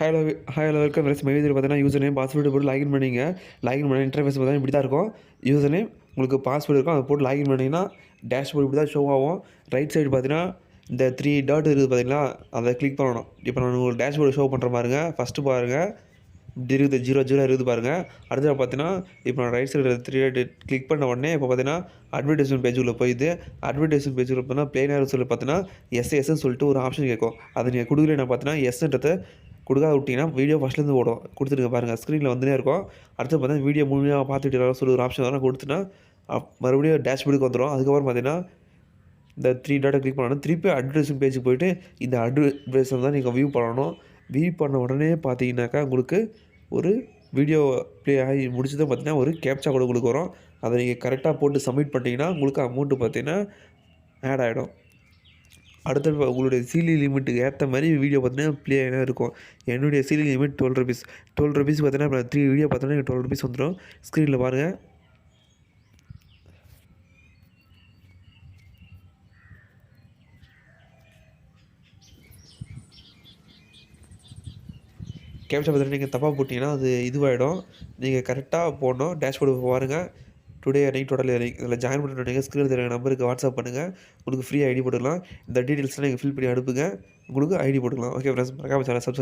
Hello hello welcome friends மைவி பார்த்தீங்கன்னா user name password போட்டு லாகின் பண்ணிங்க. லாகின் பண்ண இன்டர்ஃபேஸ் பார்த்தீங்கன்னா இப்படி தான் இருக்கும். யூசர் நேம் உங்களுக்கு பாஸ்வேர்டு இருக்கும். அதை போட்டு லாகின் பண்ணிங்கன்னா டேஷ்போர்ட் இப்படி தான் ஷோ ஆகும். ரைட் சைடு பார்த்தீங்கன்னா இந்த த்ரீ டாட் இருக்குது பார்த்தீங்கன்னா அதை கிளிக் பண்ணணும். இப்போ நான் உங்களுக்கு டேஷ்போர்டு ஷோ பண்ணுற பாருங்க. ஃபஸ்ட்டு பாருங்கள் இப்படி இருக்குது. ஜீரோ ஜீரோ இருக்குது பாருங்கள் அடுத்தது பார்த்தீங்கன்னா இப்போ நான் right side three dot click பண்ண உடனே இப்போ பார்த்தீங்கன்னா அட்வர்டைஸ்மெண்ட் பேஜுக்குள்ளே போயிது அட்வர்டைஸ்மெண்ட் பேஜுக்குள்ள பார்த்தீங்கன்னா பிளேனர் சொல்லி பார்த்தீங்கன்னா எஸ்எஸ்ன்னு சொல்லிட்டு ஒரு ஆப்ஷன் கேட்கும். அதை நீங்கள் கொடுக்கல என்ன பார்த்தீங்கன்னா எஸ்ன்றதை கொடுக்காத விட்டிங்கன்னா வீடியோ ஃபஸ்ட்லேருந்து ஓடும் கொடுத்துருங்க பாருங்கள் ஸ்க்ரீனில் வந்துனே இருக்கும். அடுத்து பார்த்தீங்கன்னா வீடியோ முழுமையாக பார்த்துட்டு எல்லாரும் சொல்லி ஒரு ஆப்ஷன் வரலாம் கொடுத்துனா மறுபடியும் டேஷ்போர்டுக்கு வந்துடும் அதுக்கப்புறம் பார்த்தீங்கன்னா இந்த த்ரீ டாட்டை கிளிக் பண்ணணும் திருப்பி அட்வர்டைஸ்மெண்ட் பேஜுக்கு போயிட்டு இந்த அட்வர்டைஸ்மெண்ட் தான் நீங்கள் வியூ பண்ணணும். வியூ பண்ண உடனே பார்த்தீங்கன்னாக்கா உங்களுக்கு ஒரு வீடியோ ப்ளே ஆகி முடிச்சதும் பார்த்தீங்கன்னா ஒரு கேப்சா கூட உங்களுக்கு வரும். அதை நீங்கள் கரெக்டாக போட்டு சப்மிட் பண்ணிட்டீங்கன்னா உங்களுக்கு அமௌண்ட்டு பார்த்தீங்கன்னா ஆட் ஆகிடும் அடுத்த உங்களுடைய சீலி லிமிட்டுக்கு ஏற்ற மாதிரி வீடியோ பார்த்தீங்கன்னா ப்ளே ஆகினா இருக்கும். என்னுடைய சீலி limit twelve rupees twelve rupees பார்த்தீங்கன்னா த்ரீ வீடியோ பார்த்தோன்னா டுவெல் ருபீஸ் வந்துடும் ஸ்க்ரீனில் பாருங்கள் கேப்சா பார்த்தீங்கன்னா நீங்கள் தப்பாக போட்டிங்கன்னா அது இதுவாகிடும் நீங்கள் கரெக்டாக போடணும். டேஷ்போர்டு பாருங்கள் டுடே நைட் டோட்டல் இதில் ஜாயின் பண்ணுறீங்க ஸ்க்ரீன் தெரியுற நம்பருக்கு வாட்ஸ்அப் பண்ணுங்கள் உங்களுக்கு ஃப்ரீ ஐடி போட்டுக்கலாம். இந்த டீட்டெயில்ஸ்லாம் நீங்கள் ஃபில் பண்ணி அனுப்புங்க. உங்களுக்கு ஐடி போட்டுக்கலாம். ஓகே ஃப்ரெண்ட்ஸ் மறக்காமல் சேனல் சப்ஸ்கிரைப்